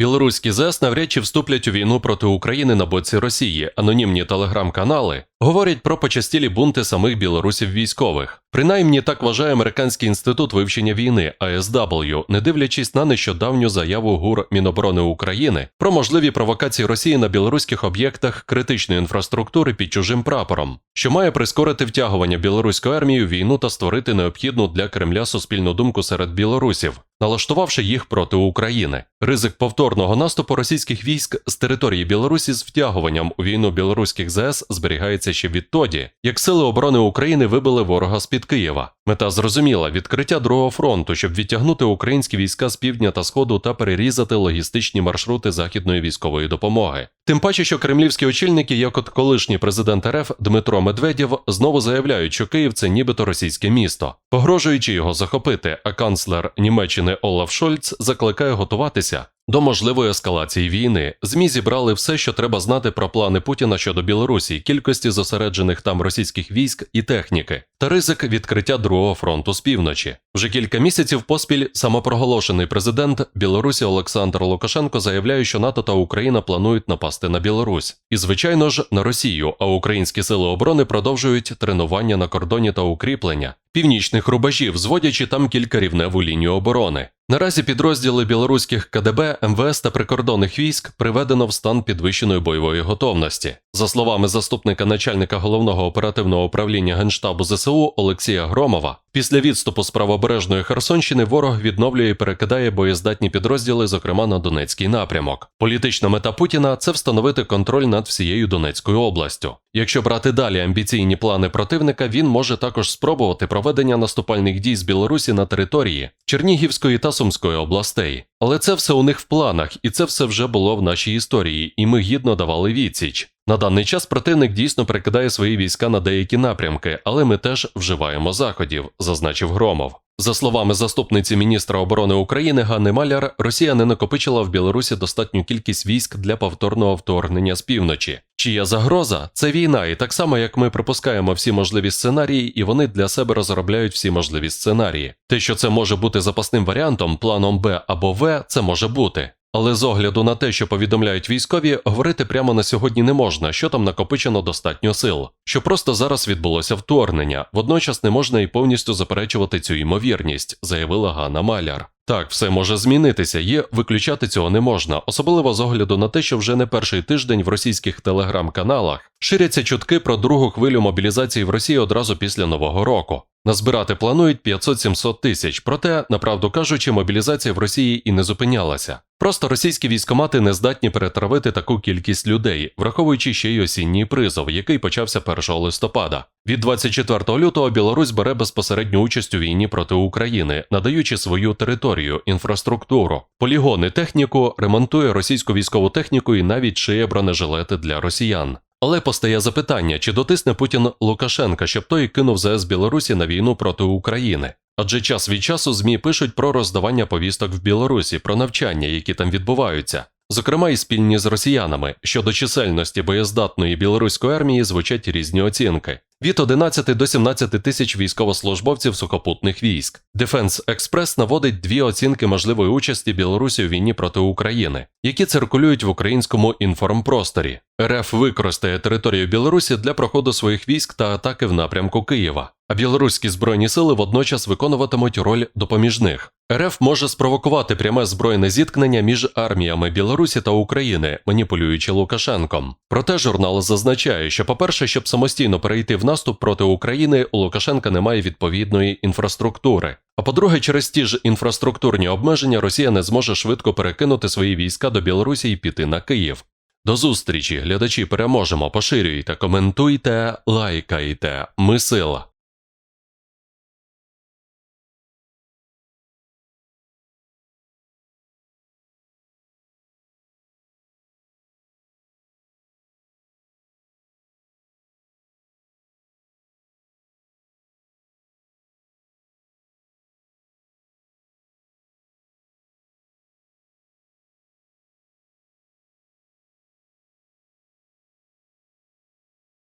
Білоруські ЗС навряд чи вступлять у війну проти України на боці Росії. Анонімні телеграм-канали говорять про почастілі бунти самих білорусів військових. Принаймні так вважає Американський інститут вивчення війни ASW, не дивлячись на нещодавню заяву ГУР Міноборони України про можливі провокації Росії на білоруських об'єктах критичної інфраструктури під чужим прапором, що має прискорити втягування білоруської армії у війну та створити необхідну для Кремля суспільну думку серед білорусів, налаштувавши їх проти України. Ризик повторного наступу російських військ з території Білорусі з втягуванням у війну білоруських ЗС зберігається ще відтоді, як сили оборони України вибили ворога з під Києва. Мета зрозуміла відкриття другого фронту, щоб відтягнути українські війська з півдня та сходу та перерізати логістичні маршрути західної військової допомоги. Тим паче, що кремлівські очільники, як от колишній президент РФ Дмитро Медведєв, знову заявляють, що Київ це нібито російське місто, погрожуючи його захопити. А канцлер Німеччини Олаф Шольц закликає готуватися до можливої ескалації війни. Змі зібрали все, що треба знати про плани Путіна щодо Білорусі, кількості зосереджених там російських військ і техніки, та ризик відкриття другого фронту з півночі. Вже кілька місяців поспіль самопроголошений президент Білорусі Олександр Лукашенко заявляє, що НАТО та Україна планують напасти на Білорусь, і звичайно ж на Росію. А українські сили оборони продовжують тренування на кордоні та укріплення північних рубежів, зводячи там кілька рівневу лінію оборони. Наразі підрозділи білоруських КДБ, МВС та прикордонних військ приведено в стан підвищеної бойової готовності. За словами заступника начальника головного оперативного управління Генштабу ЗСУ Олексія Громова, після відступу з правобережної Херсонщини ворог відновлює і перекидає боєздатні підрозділи, зокрема на Донецький напрямок. Політична мета Путіна це встановити контроль над всією Донецькою областю. Якщо брати далі амбіційні плани противника, він може також спробувати проведення наступальних дій з Білорусі на території Чернігівської та Сумської областей. Але це все у них в планах, і це все вже було в нашій історії, і ми гідно давали відсіч. На даний час противник дійсно прикидає свої війська на деякі напрямки, але ми теж вживаємо заходів, зазначив Громов. За словами заступниці міністра оборони України Ганни Маляр, Росія не накопичила в Білорусі достатню кількість військ для повторного вторгнення з півночі. Чия загроза це війна, і так само як ми припускаємо всі можливі сценарії, і вони для себе розробляють всі можливі сценарії. Те, що це може бути запасним варіантом, планом Б або В, це може бути. Але з огляду на те, що повідомляють військові, говорити прямо на сьогодні не можна, що там накопичено достатньо сил, що просто зараз відбулося вторгнення. Водночас не можна і повністю заперечувати цю ймовірність, заявила Ганна Маляр. Так, все може змінитися, є виключати цього не можна, особливо з огляду на те, що вже не перший тиждень в російських телеграм-каналах ширяться чутки про другу хвилю мобілізації в Росії одразу після нового року. Назбирати планують 500-700 тисяч, проте, направду кажучи, мобілізація в Росії і не зупинялася. Просто російські військомати не здатні перетравити таку кількість людей, враховуючи ще й осінній призов, який почався 1 листопада. Від 24 лютого Білорусь бере безпосередню участь у війні проти України, надаючи свою територію, інфраструктуру, полігони, техніку, ремонтує російську військову техніку і навіть шиє бронежилети для росіян. Але постає запитання, чи дотисне Путін Лукашенка, щоб той кинув ЗС Білорусі на війну проти України. Адже час від часу ЗМІ пишуть про роздавання повісток в Білорусі, про навчання, які там відбуваються, зокрема і спільні з росіянами. Щодо чисельності боєздатної білоруської армії звучать різні оцінки. Від 11 до 17 тисяч військовослужбовців сухопутних військ. Defense Express наводить дві оцінки можливої участі Білорусі у війні проти України, які циркулюють в українському інформпросторі. РФ використає територію Білорусі для проходу своїх військ та атаки в напрямку Києва. А білоруські збройні сили водночас виконуватимуть роль допоміжних. РФ може спровокувати пряме збройне зіткнення між арміями Білорусі та України, маніпулюючи Лукашенком. Проте журнал зазначає, що, по-перше, щоб самостійно перейти в наступ проти України, у Лукашенка немає відповідної інфраструктури. А по-друге, через ті ж інфраструктурні обмеження Росія не зможе швидко перекинути свої війська до Білорусі і піти на Київ. До зустрічі, глядачі, переможемо, поширюйте, коментуйте, лайкайте. Ми сила.